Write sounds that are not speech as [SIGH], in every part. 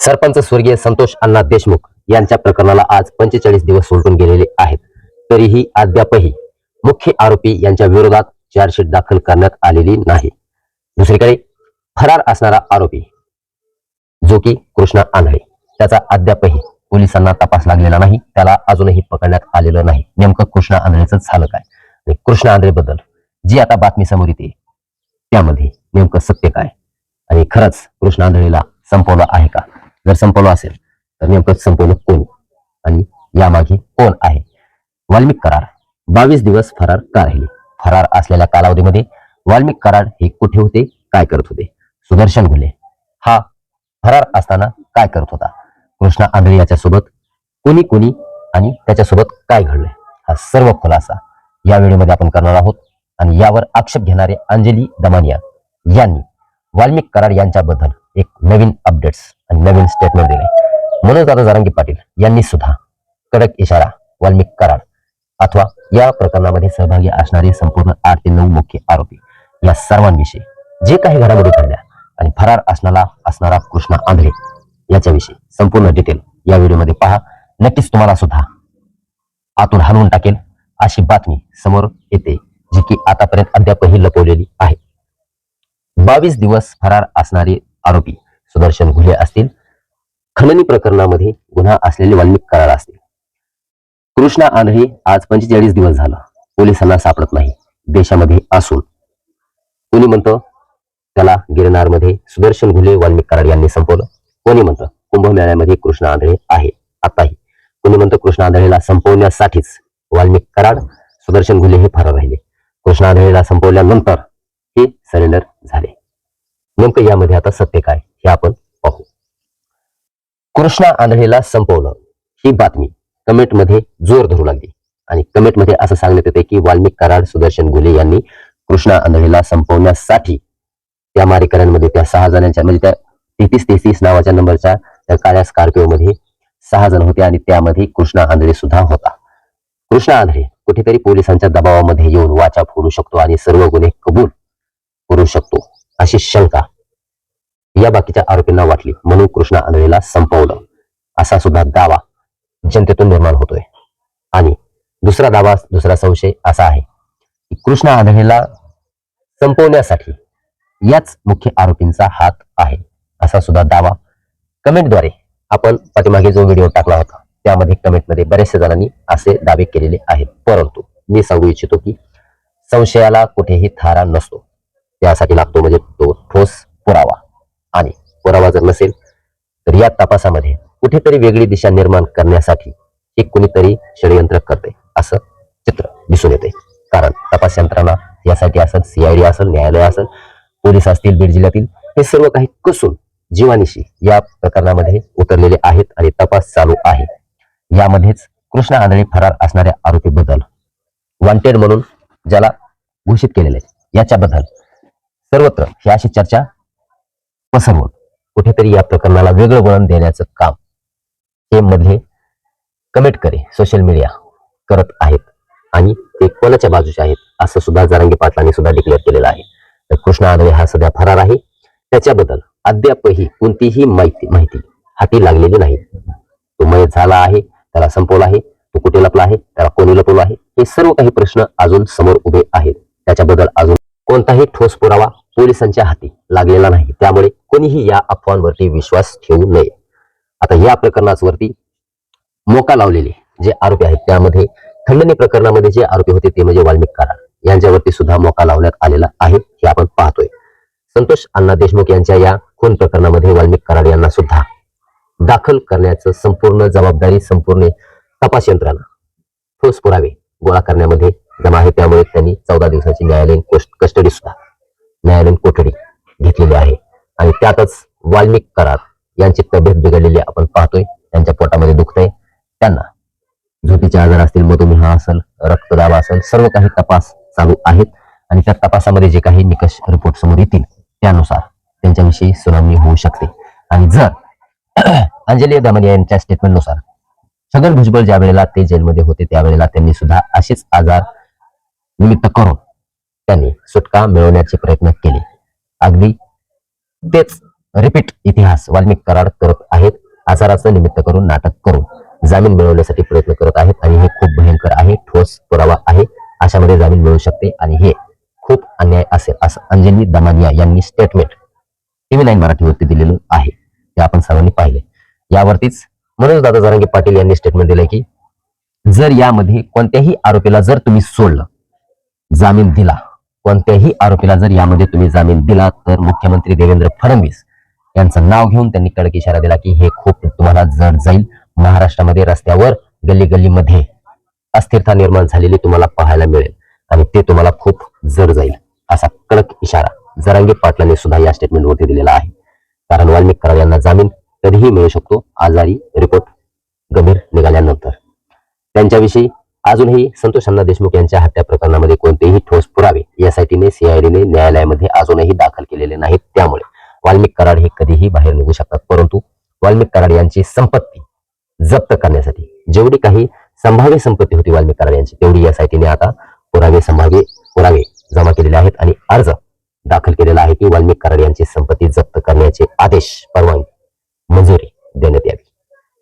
सरपंच स्वर्गीय संतोष अण्णा देशमुख यांच्या प्रकरणाला आज पंचेचाळीस दिवस उलटून गेलेले आहेत. तरीही अद्यापही मुख्य आरोपी यांच्या विरोधात चार्जशीट दाखल करण्यात आलेली नाही. दुसरीकडे फरार असणारा आरोपी जो की कृष्णा आंधळे त्याचा अद्यापही पोलिसांना तपास लागलेला नाही. त्याला अजूनही पकडण्यात आलेलं नाही. नेमकं कृष्णा आंधळेच झालं काय? आणि कृष्णा आंधळेबद्दल जी आता बातमी समोर येते त्यामध्ये नेमकं सत्य काय? आणि खरंच कृष्णा आंधळेला संपवलं आहे का? जर संपवलं असेल तर नेमकं संपवलं कोण? आणि यामागे कोण आहे? वाल्मिक करार. बावीस दिवस फरार का राहिले? फरार असलेल्या कालावधीमध्ये वाल्मिक कराड हे कुठे होते? काय करत होते? सुदर्शन घुले. हा फरार असताना काय करत होता? कृष्णा आंधळे याच्यासोबत कोणी कोणी आणि त्याच्यासोबत काय घडलंय? हा सर्व खुलासा या वेळेमध्ये आपण करणार आहोत. आणि यावर आक्षेप घेणारे अंजली दमानिया यांनी वाल्मिक कराड यांच्याबद्दल एक नवीन अपडेट्स आणि नवीन स्टेटमेंट दिले. म्हणून दादा जारांगी पाटील यांनी सुद्धा कडक इशारा वाल्मिक कराड अथवा या प्रकरणामध्ये सहभागी असणारे संपूर्ण आठ ते नऊ मुख्य आरोपी या सर्वांविषयी जे काही घडामोडी घडल्या आणि फरार असणारा असणारा कृष्णा आंधळे याच्याविषयी संपूर्ण डिटेल या व्हिडिओमध्ये पहा. नक्कीच तुम्हाला सुद्धा आतून हलवून टाकेल अशी बातमी समोर येते जी की आतापर्यंत अद्यापही लपवलेली आहे. बावीस दिवस फरार असणारे आरोपी सुदर्शन घुले असतील. खंडणी प्रकरणामध्ये गुन्हा असलेले वाल्मिक करार असतील. कृष्णा आंधळे आज पंचेचाळीस दिवस झाला. पोलिसांना सापडत नाही. देशामध्ये असून. कोणी म्हणतं? त्याला गिरनारमध्ये सुदर्शन घुले वाल्मिक कराड यांनी संपवलं. कोणी म्हणतं? कुंभमेळ्यामध्ये कृष्ण आंधळे आहे. आताही कोणी म्हणतं? कृष्ण आंधळेला संपवण्यासाठीच वाल्मिक कराड सुदर्शन घुले हे फरार राहिले. कृष्ण आंधळेला संपवल्यानंतर हे सरेंडर झाले. नेमकं यामध्ये आता सत्य काय? हे आपण पाहू. कृष्णा आंधळेला संपवलं. ही बातमी कमेंटमध्ये जोर धरू लागली. आणि कमेंटमध्ये असं सांगण्यात येते की वाल्मिक कराड सुदर्शन घुले यांनी कृष्णा आंधळेला संपवण्यासाठी त्या मारेकऱ्यांमध्ये त्या सहा जणांच्या म्हणजे त्या तेहतीस तेहतीस नावाच्या नंबरच्या त्या काळ्या स्कॉर्पिओ मध्ये सहा जण होते आणि त्यामध्ये कृष्णा आंधळे सुद्धा होता. कृष्णा आंधळे कुठेतरी पोलिसांच्या दबावामध्ये येऊन वाचा फोडू शकतो आणि सर्व गुन्हे कबूल करू शकतो अशी शंका या बाकीच्या आरोपींना वाटली म्हणून कृष्णा आंधळेला संपवलं. असा सुद्धा दावा जनतेतून निर्माण होतोय. आणि दुसरा दावा दुसरा संशय असा आहे की कृष्णा आंधळेला संपवण्यासाठी याच मुख्य आरोपींचा हात आहे. असा सुद्धा दावा कमेंटद्वारे आपण पाठीमागे जो व्हिडिओ टाकला होता त्यामध्ये कमेंटमध्ये बऱ्याचशा जणांनी असे दावे केलेले आहेत. परंतु मी सांगू इच्छितो की संशयाला कुठेही थारा नसतो. त्यासाठी लागतो म्हणजे तो ठोस पुरावा. आणि पुरावा जर नसेल तर या तपासामध्ये कुठेतरी वेगळी दिशा निर्माण करण्यासाठी हे कुणीतरी षडयंत्र करते असं चित्र दिसून येते. कारण तपास यंत्रणा यासाठी असेल सीआयडी असेल न्यायालय असेल पोलीस असतील बीड जिल्ह्यातील हे सर्व काही कसून जीवानिशी या प्रकरणामध्ये उतरलेले आहेत आणि तपास चालू आहे. यामध्येच कृष्णा आंधळे फरार असणाऱ्या आरोपीबद्दल वॉन्टेड म्हणून ज्याला घोषित केलेले याच्याबद्दल सर्वत्र ही अशी चर्चा पसरवून कुठेतरी या प्रकरणाला वेगळं वळण देण्याचं काम हे मधले कमेंट करे सोशल मीडिया करत आहेत. आणि ते कोणाच्या बाजूचे आहेत असं सुद्धा जारंगी पाटलांनी सुद्धा डिक्लेअर केलेलं आहे. तर कृष्णा आंधळे हा सध्या फरार आहे. त्याच्याबद्दल अद्यापही कोणतीही माहिती माहिती हाती लागलेली नाही. तो मयत झाला आहे त्याला संपवला आहे तो कुठे लपला आहे त्याला कोणी लपवलं आहे हे सर्व काही प्रश्न अजून समोर उभे आहेत. त्याच्याबद्दल अजून कोणताही ठोस पुरावा पोलिसांच्या हाती लागलेला नाही. त्यामुळे कोणीही या अफवांवरती विश्वास ठेवू नये. आता या प्रकरणावरती मोका लावलेले जे आरोपी आहेत त्यामध्ये खंडणी प्रकरणामध्ये जे आरोपी होते ते म्हणजे वाल्मिक कराड यांच्यावरती सुद्धा मोका लावण्यात आलेला आहे हे आपण पाहतोय. संतोष अण्णा देशमुख यांच्या या खून प्रकरणामध्ये वाल्मिक कराड यांना सुद्धा दाखल करण्याचं संपूर्ण जबाबदारी संपूर्ण तपास यंत्रणा ठोस पुरावे गोळा करण्यामध्ये जमा आहे. त्यामुळे त्यांनी चौदा दिवसाची न्यायालयीन कस्टडी सुद्धा न्यायालयीन कोठडी घेतलेली आहे. आणि त्यातच वाल्मिक करार यांची तब्येत बिघडलेली आपण पाहतोय. त्यांच्या पोटामध्ये दुखतंय. त्यांना झोपीचे आजार असतील मधुमेह असेल रक्तदाब असेल सर्व काही तपास चालू आहेत. आणि त्या तपासामध्ये जे काही निकष रिपोर्ट समोर येतील त्यानुसार त्यांच्याविषयी सुनावणी होऊ शकते. आणि जर [CLEARS THROAT] अंजली दमन यांच्या स्टेटमेंटनुसार छगन भुजबळ ज्या वेळेला ते जेलमध्ये होते त्यावेळेला त्यांनी सुद्धा असेच आजार निमित्त करून त्यांनी सुटका मिळवण्याचे प्रयत्न केले. अगदी तेच रिपीट इतिहास वाल्मिक कराड करत आहेत आजाराचं निमित्त करून नाटक करून जामीन मिळवण्यासाठी प्रयत्न करत आहेत आणि हे खूप भयंकर आहे ठोस पुरावा आहे अशामध्ये जामीन मिळू शकते आणि हे खूप अन्याय असेल असं अंजली दमानिया यांनी स्टेटमेंट टीव्ही नाईन मराठीवरती दिलेलं आहे. ते आपण सर्वांनी पाहिले. यावरतीच मनोज दादा जरांगे पाटील यांनी स्टेटमेंट दिलंय की जर यामध्ये कोणत्याही आरोपीला जर तुम्ही सोडलं जामीन दिला कोणत्याही आरोपीला जर यामध्ये तुम्ही जामीन दिला तर मुख्यमंत्री देवेंद्र फडणवीस यांचं नाव घेऊन त्यांनी कडक इशारा दिला की हे खूप तुम्हाला जड जाईल. महाराष्ट्रामध्ये रस्त्यावर गल्ली गल्लीमध्ये अस्थिरता निर्माण झालेली तुम्हाला पाहायला मिळेल आणि ते तुम्हाला खूप जड जाईल असा कडक इशारा जरांगे पाटलांनी सुद्धा या स्टेटमेंटवरती दिलेला आहे. कारण वाल्मिक कराड यांना जामीन कधीही मिळू शकतो. आजारी रिपोर्ट गंभीर निघाल्यानंतर. त्यांच्याविषयी अजूनही संतोष अण्णा देशमुख यांच्या हत्या प्रकरणामध्ये कोणतेही ठोस पुरावे एसआयटीने सीआयडीने न्यायालयामध्ये अजूनही दाखल केलेले नाहीत. त्यामुळे वाल्मिक कराड हे कधीही बाहेर निघू शकतात. परंतु वाल्मिक कराड यांची संपत्ती जप्त करण्यासाठी जेवढी काही संभाव्य संपत्ती होती वाल्मिक कराड यांची तेवढी एसआयटीने आता पुरावे संभाव्य पुरावे जमा केलेले आहेत आणि अर्ज दाखल केलेला आहे की वाल्मिक कराड यांची संपत्ती जप्त करण्याचे आदेश परवानगी मंजुरी देण्यात यावी.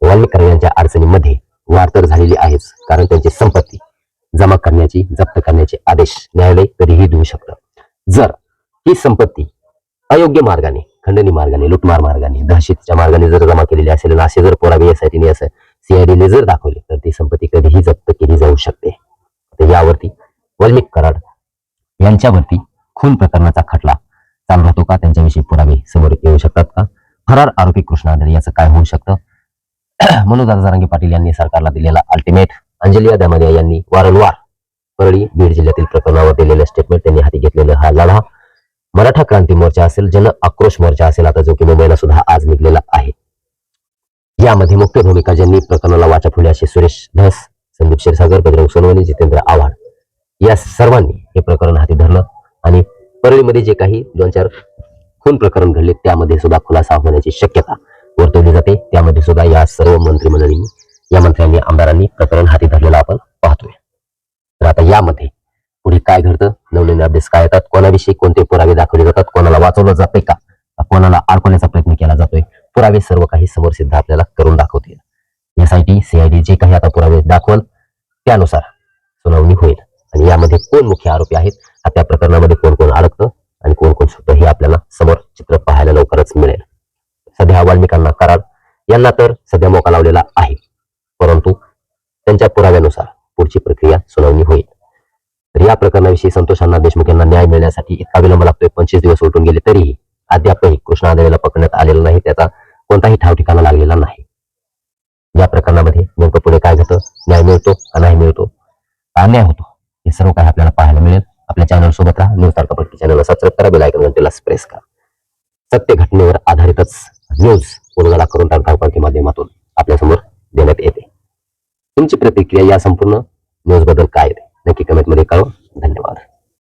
वाल्मिक कराड यांच्या अडचणीमध्ये वाढ तर झालेली आहेच कारण त्यांची संपत्ती जमा करण्याची जप्त करण्याचे आदेश न्यायालय कधीही देऊ शकतं. जर ही संपत्ती अयोग्य मार्गाने खंडणी मार्गाने लुटमार मार्गाने दहशतीच्या मार्गाने जर जमा केलेली असेल असे जर पुरावे एसआयटीने असं सीआयडीने जर दाखवले तर ती संपत्ती कधीही जप्त केली जाऊ शकते. तर यावरती वल्मिक कराड यांच्यावरती खून प्रकरणाचा खटला चालू राहतो का? त्यांच्याविषयी पुरावे समोर येऊ शकतात का? फरार आरोपी कृष्णा याचं काय होऊ शकतं? [CLEARS THROAT] मनोज जारांगे पाटील यांनी सरकारला दिलेला अल्टिमेट अंजलिया दामदिया यांनी वारंवार परळी बीड जिल्ह्यातील प्रकरणावर दिलेलं स्टेटमेंट त्यांनी हाती घेतलेला हा लढा. मराठा क्रांती मोर्चा असेल जन आक्रोश मोर्चा असेल आता जो की मुंबईला सुद्धा आज निघलेला आहे. यामध्ये मुख्य भूमिका ज्यांनी प्रकरणाला वाचा फुले असे सुरेश धस संदीप क्षीरसागर बजरंग सोनवणे जितेंद्र आव्हाड. या सर्वांनी हे प्रकरण हाती धरलं आणि परळीमध्ये जे काही दोन चार खून प्रकरण घडले त्यामध्ये सुद्धा खुलासा होण्याची शक्यता वर्तवली जाते. त्यामध्ये सुद्धा या सर्व मंत्रिमंडळींनी या मंत्र्यांनी आमदारांनी प्रकरण हाती धरलेलं आपण पाहतोय. तर आता यामध्ये पुढे काय घडतं? नवनवीन अपडेट्स काय येतात? कोणाविषयी कोणते पुरावे दाखवले जातात? कोणाला वाचवलं जाते का? कोणाला अडकवण्याचा प्रयत्न केला जातोय? पुरावे सर्व काही समोर सिद्ध आपल्याला करून दाखवतील. एसआयटी सीआयडी जे काही आता पुरावे दाखवल त्यानुसार सुनावणी होईल. आणि यामध्ये कोण मुख्य आरोपी आहेत? हत्या प्रकरणामध्ये कोण कोण अडकतं? आणि कोण कोण शब्द हे आपल्याला समोर चित्र पाहायला लवकरच मिळेल. सध्या वाल्मिकांना कराड यांना तर सध्या मोका लावलेला आहे. परंतु त्यांच्या पुराव्यानुसार पुढची प्रक्रिया सुनावणी होईल. तर या प्रकरणाविषयी संतोषांना देशमुख यांना न्याय मिळण्यासाठी इतका विलंब लागतोय. पंचवीस दिवस उलटून गेले तरीही अद्यापही कृष्णा आदवेला पकडण्यात आलेलं नाही. त्याचा कोणताही ठाव ठिकाणा लागलेला नाही. या प्रकरणामध्ये नेमकं पुढे काय झालं न्याय मिळतो का नाही मिळतो? अन्याय होतो? हे सर्व काही आपल्याला पाहायला मिळेल. आपल्या चॅनल सोबत राहा. न्यूज तारकापट्टी चॅनलला सबस्क्राईब करा. बेलायकन घंटेला प्रेस करा. सत्य घटनेवर आधारितच न्यूज उलगडा करून तारकापट्टी माध्यमातून. आपल्यासमोर देण्यात येते. तुमची प्रतिक्रिया या संपूर्ण न्यूजबद्दल काय नक्की कमेंटमध्ये कळवा. धन्यवाद.